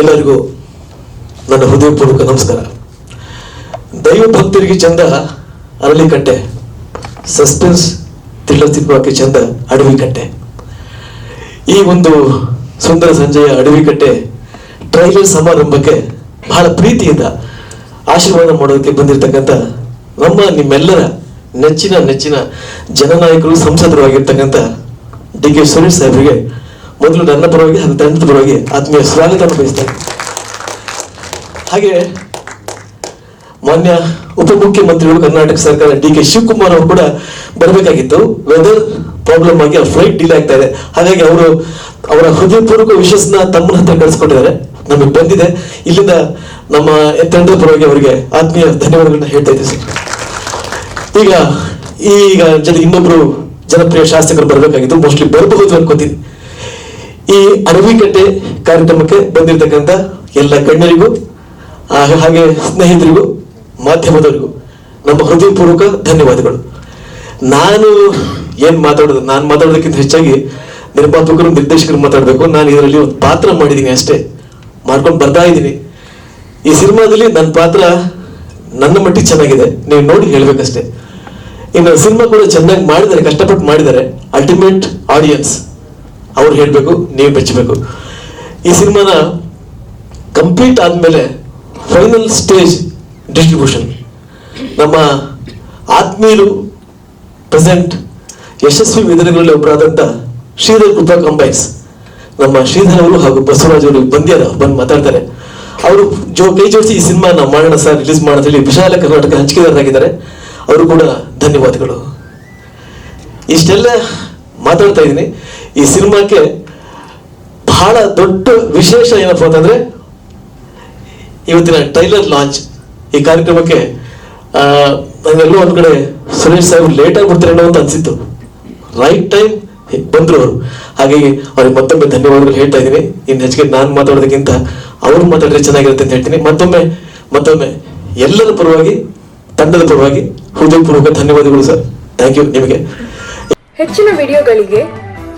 ಎಲ್ಲರಿಗೂ ನನ್ನ ಹೃದಯಪೂರ್ವಕ ನಮಸ್ಕಾರ. ದೈವ ಭಕ್ತರಿಗೆ ಚಂದ ಅರಳಿಕಟ್ಟೆ ಸಸ್ಪೆನ್ಸ್ ಥ್ರಿಲ್ಲರ್ ಸಿನಿಮಾಕ್ಕೆ ಚಂದ ಅಡವಿ ಕಟ್ಟೆ ಈ ಒಂದು ಸುಂದರ ಸಂಜೆಯ ಅಡವಿ ಕಟ್ಟೆ ಟ್ರೈಲರ್ ಸಮಾರಂಭಕ್ಕೆ ಬಹಳ ಪ್ರೀತಿಯಿಂದ ಆಶೀರ್ವಾದ ಮಾಡೋದಕ್ಕೆ ಬಂದಿರತಕ್ಕಂಥ ನಮ್ಮ ನಿಮ್ಮೆಲ್ಲರ ನೆಚ್ಚಿನ ನೆಚ್ಚಿನ ಜನನಾಯಕರು, ಸಂಸದರು ಆಗಿರ್ತಕ್ಕಂಥ ಡಿ ಕೆ ಸುರೇಶ್ ಸಾಹೇಬರಿಗೆ ಮೊದಲು ನನ್ನ ಪರವಾಗಿ, ಅದು ತಂಡದ ಪರವಾಗಿ ಆತ್ಮೀಯ ಸ್ವಾಗತ ಬಯಸ್ತೇನೆ ಹಾಗೆ ಮಾನ್ಯ ಉಪಮುಖ್ಯಮಂತ್ರಿಗಳು ಕರ್ನಾಟಕ ಸರ್ಕಾರ ಡಿ ಕೆ ಶಿವಕುಮಾರ್ ಅವರು ಕೂಡ ಬರಬೇಕಾಗಿತ್ತು. ವೆದರ್ ಪ್ರಾಬ್ಲಮ್ ಆಗಿ ಅವ್ರ ಫ್ಲೈಟ್ ಡಿಲೇ ಆಗ್ತಾ ಇದೆ. ಹಾಗಾಗಿ ಅವರು ಅವರ ಹೃದಯಪೂರ್ವಕ ವಿಶಸ್ನ ತಮ್ಮನ ಹತ್ರ ಕಳಿಸ್ಕೊಟ್ಟಿದ್ದಾರೆ. ನಮಗೆ ಬಂದಿದೆ. ಇಲ್ಲಿಂದ ನಮ್ಮ ತಂಡದ ಪರವಾಗಿ ಅವರಿಗೆ ಆತ್ಮೀಯ ಧನ್ಯವಾದಗಳನ್ನ ಹೇಳ್ತಾ ಇದ್ದೀವಿ ಸರ್. ಈಗ ಈಗ ಜನ ಇನ್ನೊಬ್ರು ಜನಪ್ರಿಯ ಶಾಸಕರು ಬರಬೇಕಾಗಿತ್ತು. ಮೋಸ್ಟ್ಲಿ ಬರಬಹುದು ಅನ್ಕೋತೀನಿ. ಈ ಅರವಿಕಟ್ಟೆ ಕಾರ್ಯಕ್ರಮಕ್ಕೆ ಬಂದಿರತಕ್ಕಂಥ ಎಲ್ಲ ಗಣ್ಯರಿಗೂ ಹಾಗೆ ಸ್ನೇಹಿತರಿಗೂ, ಮಾಧ್ಯಮದವರಿಗೂ ನಮ್ಮ ಹೃದಯಪೂರ್ವಕ ಧನ್ಯವಾದಗಳು. ನಾನು ಏನ್ ಮಾತಾಡೋದು, ನಾನು ಮಾತಾಡೋದಕ್ಕಿಂತ ಹೆಚ್ಚಾಗಿ ನಿರ್ಮಾಪಕರು, ನಿರ್ದೇಶಕರು ಮಾತಾಡಬೇಕು. ನಾನು ಇದರಲ್ಲಿ ಒಂದು ಪಾತ್ರ ಮಾಡಿದ್ದೀನಿ ಅಷ್ಟೇ. ಮಾಡ್ಕೊಂಡು ಬರ್ತಾ ಇದ್ದೀನಿ. ಈ ಸಿನಿಮಾದಲ್ಲಿ ನನ್ನ ಪಾತ್ರ ನನ್ನ ಮಟ್ಟಿಗೆ ಚೆನ್ನಾಗಿದೆ. ನೀವು ನೋಡಿ ಹೇಳ್ಬೇಕಷ್ಟೇ. ಇನ್ನು ಸಿನಿಮಾ ಕೂಡ ಚೆನ್ನಾಗಿ ಮಾಡಿದ್ದಾರೆ, ಕಷ್ಟಪಟ್ಟು ಮಾಡಿದ್ದಾರೆ. ಅಲ್ಟಿಮೇಟ್ ಆಡಿಯನ್ಸ್ ಅವ್ರು ಹೇಳ್ಬೇಕು, ನೀವು ಮೆಚ್ಚಬೇಕು ಈ ಸಿನಿಮಾನ ಕಂಪ್ಲೀಟ್ ಆದ್ಮೇಲೆ ಫೈನಲ್ ಸ್ಟೇಜ್ ಡಿಸ್ಟ್ರಿಬ್ಯೂಷನ್. ನಮ್ಮ ಆತ್ಮೀಯರು ಪ್ರೆಸೆಂಟ್ ಯಶಸ್ವಿ ವಿಧಾನಗಳಲ್ಲಿ ಒಬ್ಬರಾದಂಥ ಶ್ರೀಧರ್ ಕೃಪಾ ಕಂಬೈನ್ಸ್ ನಮ್ಮ ಶ್ರೀಧರ್ ಅವರು ಹಾಗೂ ಬಸವರಾಜ್ ಅವರು ಬಂದ್ಯಾರ ಬಂದು ಮಾತಾಡ್ತಾರೆ. ಅವರು ಜೋ ಕೈ ಜೋಡಿಸಿ ಈ ಸಿನಿಮಾನ ಮಾಡೋಣ ಸರ್, ರಿಲೀಸ್ ಮಾಡೋದ್ರಲ್ಲಿ ವಿಶಾಲ ಕರ್ನಾಟಕ ಹಂಚಿಕೆದಾರರಾಗಿದ್ದಾರೆ. ಅವರು ಕೂಡ ಧನ್ಯವಾದಗಳು. ಇಷ್ಟೆಲ್ಲ ಮಾತಾಡ್ತಾ ಇದ್ದೀನಿ. ಈ ಸಿನಿಮಾಕ್ಕೆ ಬಹಳ ದೊಡ್ಡ ವಿಶೇಷ ಏನಪ್ಪ ಅಂತಂದ್ರೆ ಇವತ್ತಿನ ಟೈಲರ್ ಲಾಂಚ್ ಈ ಕಾರ್ಯಕ್ರಮಕ್ಕೆ ಆ, ಒಂದು ಕಡೆ ಸುರೇಶ್ ಸಾಹೇಬ್ ಲೇಟ್ ಆಗಿ ಅನ್ನೋ ಅಂತ ಅನ್ಸಿತ್ತು. ರೈಟ್ ಟೈಮ್ ಬಂದ್ರು ಅವರು ಹಾಗಾಗಿ ಅವ್ರಿಗೆ ಮತ್ತೊಮ್ಮೆ ಧನ್ಯವಾದಗಳು ಹೇಳ್ತಾ ಇದ್ದೀನಿ. ಇನ್ನು ಹೆಚ್ಚಿಗೆ ನಾನು ಮಾತಾಡೋದಕ್ಕಿಂತ ಅವ್ರು ಮಾತಾಡಿದ್ರೆ ಚೆನ್ನಾಗಿರುತ್ತೆ ಅಂತ ಹೇಳ್ತೀನಿ. ಮತ್ತೊಮ್ಮೆ ಮತ್ತೊಮ್ಮೆ ಎಲ್ಲರ ಪರವಾಗಿ ತಂಡದ ಪರವಾಗಿ ಹೃದಯಪೂರ್ವಕ ಧನ್ಯವಾದಗಳು ಸರ್. ಥ್ಯಾಂಕ್ ಯು ನಿಮಗೆ. ಹೆಚ್ಚಿನ ವಿಡಿಯೋಗಳಿಗೆ